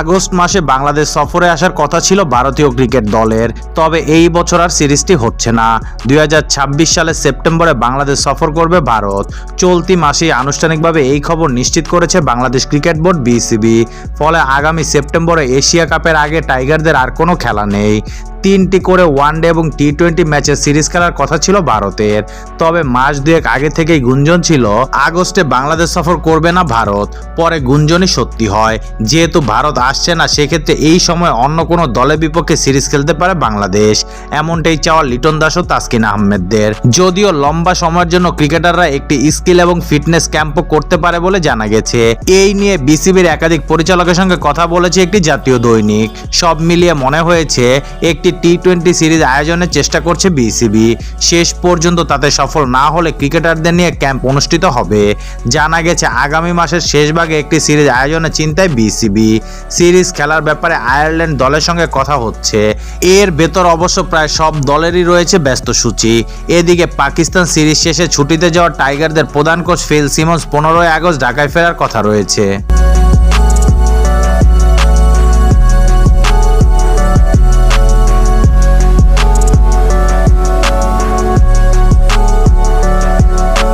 August মাসে বাংলাদেশ সফরে আসার কথা ছিল ভারতীয় ক্রিকেট দলের। তবে এই বছর আর সিরিজটি হচ্ছে না। দুই হাজার ছাব্বিশ সালের সেপ্টেম্বরে বাংলাদেশ সফর করবে ভারত। চলতি মাসেই আনুষ্ঠানিকভাবে এই খবর নিশ্চিত করেছে বাংলাদেশ ক্রিকেট বোর্ড বিসিবি। ফলে আগামী সেপ্টেম্বরে এশিয়া কাপের আগে টাইগারদের আর কোনো খেলা নেই। তিনটি করে ওয়ানডে এবং টি টোয়েন্টি ম্যাচের সিরিজ খেলার কথা ছিল ভারতের। তবে মাস দুয়েক আগে থেকেই গুঞ্জন ছিল, আগস্টে বাংলাদেশ সফর করবে না ভারত, পরে গুঞ্জনই সত্যি হয়। যেহেতু ভারত আসছে না, সেক্ষেত্রে এই সময় অন্য কোনো দলের বিপক্ষে সিরিজ খেলতে পারে বাংলাদেশ। এমনটাই চাওয়া লিটন দাস ও তাসকিন আহমেদদের। যদিও লম্বা সময়ের জন্য ক্রিকেটাররা একটি স্কিল এবং ফিটনেস ক্যাম্পও করতে পারে বলে জানা গেছে। এই নিয়ে বিসিবির একাধিক পরিচালকের সঙ্গে কথা বলেছে একটি জাতীয় দৈনিক। সব মিলিয়ে মনে হয়েছে, একটি টি টোয়েন্টি সিরিজ আয়োজনের চেষ্টা করছে বিসিবি শেষ পর্যন্ত তাতে সফল না হলে ক্রিকেটারদের নিয়ে ক্যাম্প অনুষ্ঠিত হবে। জানা গেছে, আগামী মাসের শেষ ভাগে একটি সিরিজ আয়োজনের চিন্তায় বিসিবি সিরিজ খেলার ব্যাপারে আয়ারল্যান্ড দলের সঙ্গে কথা হচ্ছে। এর ভেতর অবশ্য প্রায় সব দলেরই রয়েছে ব্যস্ত সূচি। এদিকে পাকিস্তান সিরিজ শেষে ছুটিতে যাওয়া টাইগারদের প্রধান কোচ ফিল সিমন্স পনেরোই আগস্ট ঢাকায় ফেরার কথা রয়েছে।